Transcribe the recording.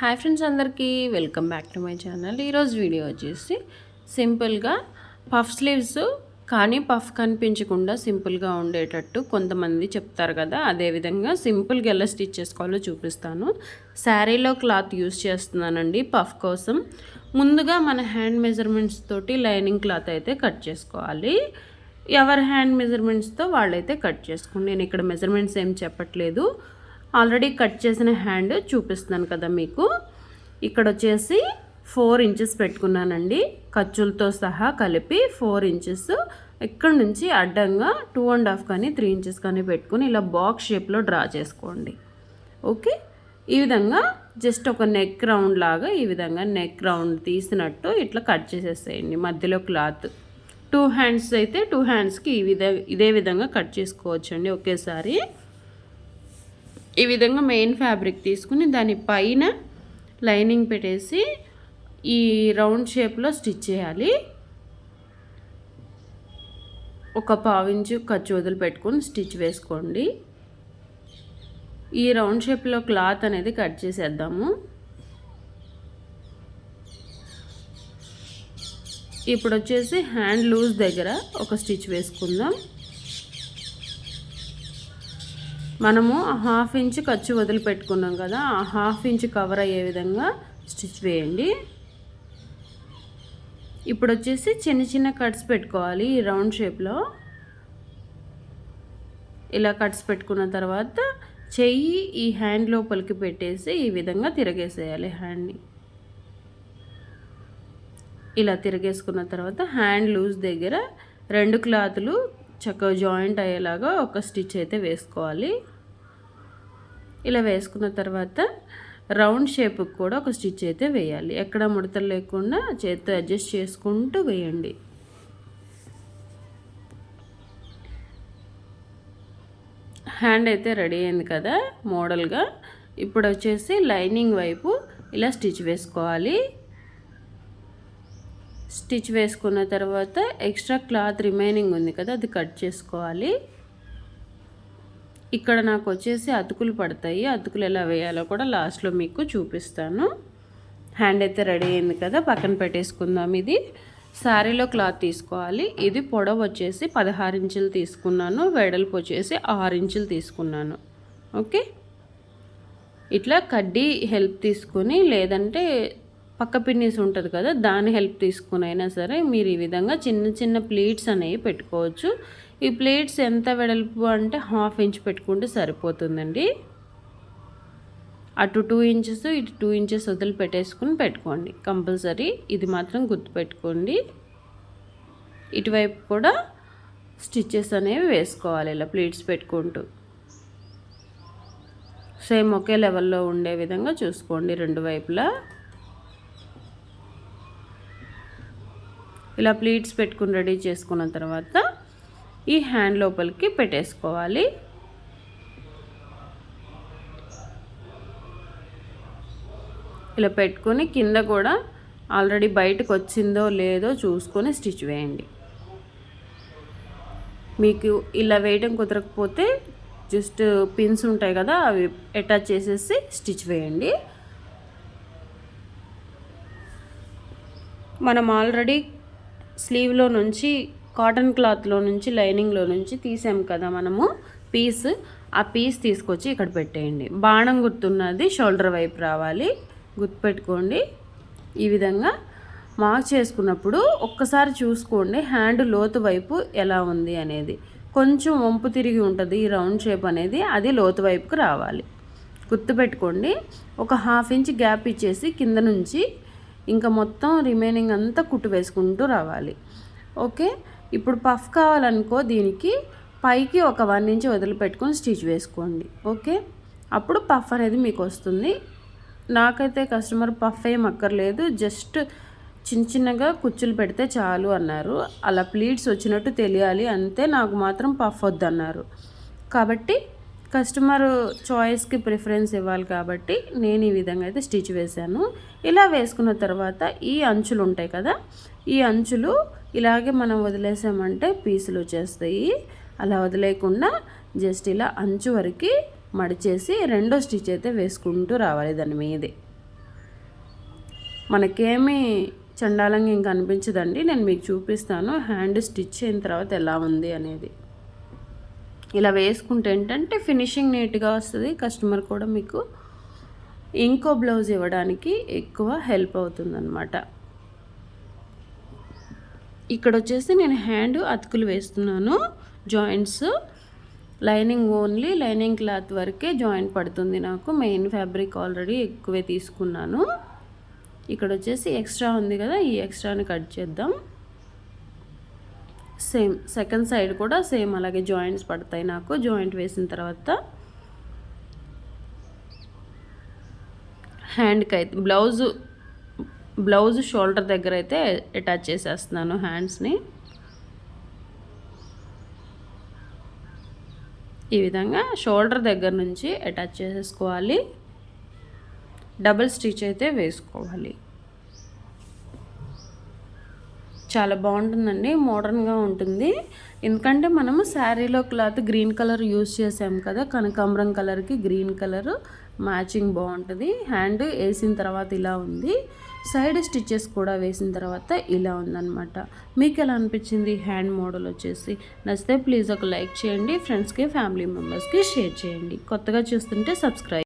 Hi friends అందరికీ welcome back to my channel ఈరోజు video వచ్చేసి సింపుల్గా పఫ్ స్లీవ్స్ కానీ పఫ్ కనిపించకుండా సింపుల్గా ఉండేటట్టు కొంతమంది చెప్తారు కదా. అదేవిధంగా సింపుల్గా ఎలా స్టిచ్ చేసుకోవాలో చూపిస్తాను. శారీలో క్లాత్ యూస్ చేస్తున్నానండి పఫ్ కోసం. ముందుగా మన హ్యాండ్ మెజర్మెంట్స్ తోటి లైనింగ్ క్లాత్ అయితే కట్ చేసుకోవాలి. ఎవరి హ్యాండ్ మెజర్మెంట్స్తో వాళ్ళైతే కట్ చేసుకోండి. నేను ఇక్కడ మెజర్మెంట్స్ ఏం చెప్పట్లేదు. ఆల్రెడీ కట్ చేసిన హ్యాండ్ చూపిస్తున్నాను కదా మీకు. ఇక్కడ వచ్చేసి ఫోర్ ఇంచెస్ పెట్టుకున్నానండి. ఖర్చులతో సహా కలిపి ఫోర్ ఇంచెస్. ఇక్కడ నుంచి అడ్డంగా టూ అండ్ హాఫ్ కానీ త్రీ ఇంచెస్ కానీ పెట్టుకుని ఇలా బాక్స్ షేప్లో డ్రా చేసుకోండి. ఓకే? ఈ విధంగా జస్ట్ ఒక నెక్ రౌండ్ లాగా ఈ విధంగా నెక్ రౌండ్ తీసినట్టు ఇట్లా కట్ చేసేసేయండి మధ్యలో క్లాత్. టూ హ్యాండ్స్ అయితే టూ హ్యాండ్స్కి ఈ విధ ఇదే విధంగా కట్ చేసుకోవచ్చండి ఒకేసారి. ఈ విధంగా మెయిన్ ఫ్యాబ్రిక్ తీసుకుని దాని పైన లైనింగ్ పెట్టేసి ఈ రౌండ్ షేప్లో స్టిచ్ చేయాలి. ఒక పావించు ఖర్చు వదిలి పెట్టుకొని స్టిచ్ వేసుకోండి. ఈ రౌండ్ షేప్లో క్లాత్ అనేది కట్ చేసేద్దాము. ఇప్పుడు వచ్చేసి హ్యాండ్ లూజ్ దగ్గర ఒక స్టిచ్ వేసుకుందాం. మనము హాఫ్ ఇంచ్ ఖర్చు వదిలిపెట్టుకున్నాం కదా ఆ హాఫ్ ఇంచ్ కవర్ అయ్యే విధంగా స్టిచ్ వేయండి. ఇప్పుడు వచ్చేసి చిన్న చిన్న కట్స్ పెట్టుకోవాలి ఈ రౌండ్ షేప్లో ఇలా కట్స్ పెట్టుకున్న తర్వాత చెయ్యి ఈ హ్యాండ్ లోపలికి పెట్టేసి ఈ విధంగా తిరగేసేయాలి హ్యాండ్ని ఇలా తిరగేసుకున్న తర్వాత హ్యాండ్ లూజ్ దగ్గర రెండు క్లాతులు చక్కగా జాయింట్ అయ్యేలాగా ఒక స్టిచ్ అయితే వేసుకోవాలి. ఇలా వేసుకున్న తర్వాత రౌండ్ షేప్కి కూడా ఒక స్టిచ్ అయితే వేయాలి. ఎక్కడ ముడతలు లేకుండా చేతితో అడ్జస్ట్ చేసుకుంటూ వేయండి. హ్యాండ్ అయితే రెడీ అయింది కదా మోడల్గా. ఇప్పుడు వచ్చేసి లైనింగ్ వైపు ఇలా స్టిచ్ వేసుకోవాలి. స్టిచ్ వేసుకున్న తర్వాత ఎక్స్ట్రా క్లాత్ రిమైనింగ్ ఉంది కదా అది కట్ చేసుకోవాలి. ఇక్కడ నాకు వచ్చేసి అతుకులు పడతాయి. అతుకులు ఎలా వేయాలో కూడా లాస్ట్లో మీకు చూపిస్తాను. హ్యాండ్ అయితే రెడీ అయింది కదా పక్కన పెట్టేసుకుందాం ఇది. శారీలో క్లాత్ తీసుకోవాలి. ఇది పొడవు వచ్చేసి పదహారు ఇంచులు తీసుకున్నాను వెడల్పు వచ్చేసి ఆరు ఇంచులు తీసుకున్నాను. ఓకే ఇట్లా కడ్డీ హెల్ప్ తీసుకుని లేదంటే పక్క పిన్నీస్ ఉంటుంది కదా దాని హెల్ప్ తీసుకుని అయినా సరే మీరు ఈ విధంగా చిన్న చిన్న ప్లేట్స్ అనేవి పెట్టుకోవచ్చు. ఈ ప్లేట్స్ ఎంత వెడల్పు అంటే హాఫ్ ఇంచ్ పెట్టుకుంటే సరిపోతుందండి. అటు టూ ఇంచెస్ ఇటు టూ ఇంచెస్ వదిలి పెట్టేసుకుని పెట్టుకోండి. కంపల్సరీ ఇది మాత్రం గుర్తుపెట్టుకోండి. ఇటువైపు కూడా స్టిచ్చెస్ అనేవి వేసుకోవాలి ఇలా ప్లేట్స్ పెట్టుకుంటూ. సేమ్ ఒకే లెవెల్లో ఉండే విధంగా చూసుకోండి రెండు వైపులా. ఇలా ప్లీట్స్ పెట్టుకుని రెడీ చేసుకున్న తర్వాత ఈ హ్యాండ్ లోపలికి పెట్టేసుకోవాలి. ఇలా పెట్టుకొని కింద కూడా ఆల్రెడీ బయటకు వచ్చిందో లేదో చూసుకొని స్టిచ్ వేయండి. మీకు ఇలా వేయడం కుదరకపోతే జస్ట్ పిన్స్ ఉంటాయి కదా అవి అటాచ్ చేసేసి స్టిచ్ వేయండి. మనం ఆల్రెడీ స్లీవ్లో నుంచి కాటన్ క్లాత్లో నుంచి లైనింగ్లో నుంచి తీసాం కదా మనము పీస్. ఆ పీస్ తీసుకొచ్చి ఇక్కడ పెట్టేయండి. బాణం గుర్తున్నది షోల్డర్ వైపు రావాలి. గుర్తుపెట్టుకోండి. ఈ విధంగా మార్క్ చేసుకున్నప్పుడు ఒక్కసారి చూసుకోండి హ్యాండ్ లోతు వైపు ఎలా ఉంది అనేది. కొంచెం వంపు తిరిగి ఉంటుంది ఈ రౌండ్ షేప్ అనేది అది లోతు వైపుకు రావాలి. గుర్తుపెట్టుకోండి. ఒక హాఫ్ ఇంచ్ గ్యాప్ ఇచ్చేసి కింద నుంచి ఇంకా మొత్తం రిమైనింగ్ అంతా కుట్టు వేసుకుంటూ రావాలి. ఓకే? ఇప్పుడు పఫ్ కావాలనుకో దీనికి పైకి ఒక వన్ ఇంచ్ వదిలిపెట్టుకొని స్టిచ్ వేసుకోండి. ఓకే? అప్పుడు పఫ్ అనేది మీకు వస్తుంది. నాకైతే కస్టమర్ పఫ్ ఏం అక్కర్లేదు. జస్ట్ చిన్న చిన్నగా కుచ్చులు పెడితే చాలు అన్నారు. అలా ప్లీట్స్ వచ్చినట్టు తెలియాలి. అంతే నాకు మాత్రం పఫ్ వద్దన్నారు. కాబట్టి కస్టమర్ చాయిస్కి ప్రిఫరెన్స్ ఇవ్వాలి కాబట్టి నేను ఈ విధంగా అయితే స్టిచ్ వేశాను. ఇలా వేసుకున్న తర్వాత ఈ అంచులు ఉంటాయి కదా ఈ అంచులు ఇలాగే మనం వదిలేసామంటే పీసులు వచ్చేస్తాయి. అలా వదిలేయకుండా జస్ట్ ఇలా అంచు వరకు మడిచేసి రెండో స్టిచ్ అయితే వేసుకుంటూ రావాలి దాని మీదే. మనకేమీ చండాలంగా ఇంకా అనిపించదండి నేను మీకు చూపిస్తాను హ్యాండ్ స్టిచ్ అయిన తర్వాత ఎలా ఉంది అనేది. ఇలా వేసుకుంటే ఏంటంటే ఫినిషింగ్ నీట్గా వస్తుంది. కస్టమర్ కూడా మీకు ఇంకో బ్లౌజ్ ఇవ్వడానికి ఎక్కువ హెల్ప్ అవుతుందన్నమాట. ఇక్కడ వచ్చేసి నేను హ్యాండ్ అతుకులు వేస్తున్నాను. Joints lining only lining cloth వరకే జాయింట్ పడుతుంది నాకు. మెయిన్ ఫ్యాబ్రిక్ ఆల్రెడీ ఎక్కువే తీసుకున్నాను. ఇక్కడ వచ్చేసి ఎక్స్ట్రా ఉంది కదా ఈ ఎక్స్ట్రాని కట్ చేద్దాం. సేమ్ సెకండ్ సైడ్ కూడా సేమ్ అలాగే జాయింట్స్ పడతాయి నాకు. జాయింట్ వేసిన తర్వాత హ్యాండ్కి అయితే బ్లౌజ్ బ్లౌజ్ షోల్డర్ దగ్గర అయితే అటాచ్ చేసేస్తున్నాను హ్యాండ్స్ని. ఈ విధంగా షోల్డర్ దగ్గర నుంచి అటాచ్ చేసేసుకోవాలి. డబుల్ స్టిచ్ అయితే వేసుకోవాలి. చాలా బాగుంటుందండి మోడర్న్గా ఉంటుంది. ఎందుకంటే మనము శారీలో క్లాత్ గ్రీన్ కలర్ యూస్ చేసాం కదా కనకాంబరం కలర్కి గ్రీన్ కలర్ మ్యాచింగ్ బాగుంటుంది. హ్యాండ్ వేసిన తర్వాత ఇలా ఉంది. సైడ్ స్టిచెస్ కూడా వేసిన తర్వాత ఇలా ఉందన్నమాట. మీకు ఎలా అనిపించింది హ్యాండ్ మోడల్ వచ్చేసి? నచ్చితే ప్లీజ్ ఒక లైక్ చేయండి ఫ్రెండ్స్కి ఫ్యామిలీ మెంబర్స్కి షేర్ చేయండి. కొత్తగా చూస్తుంటే సబ్స్క్రైబ్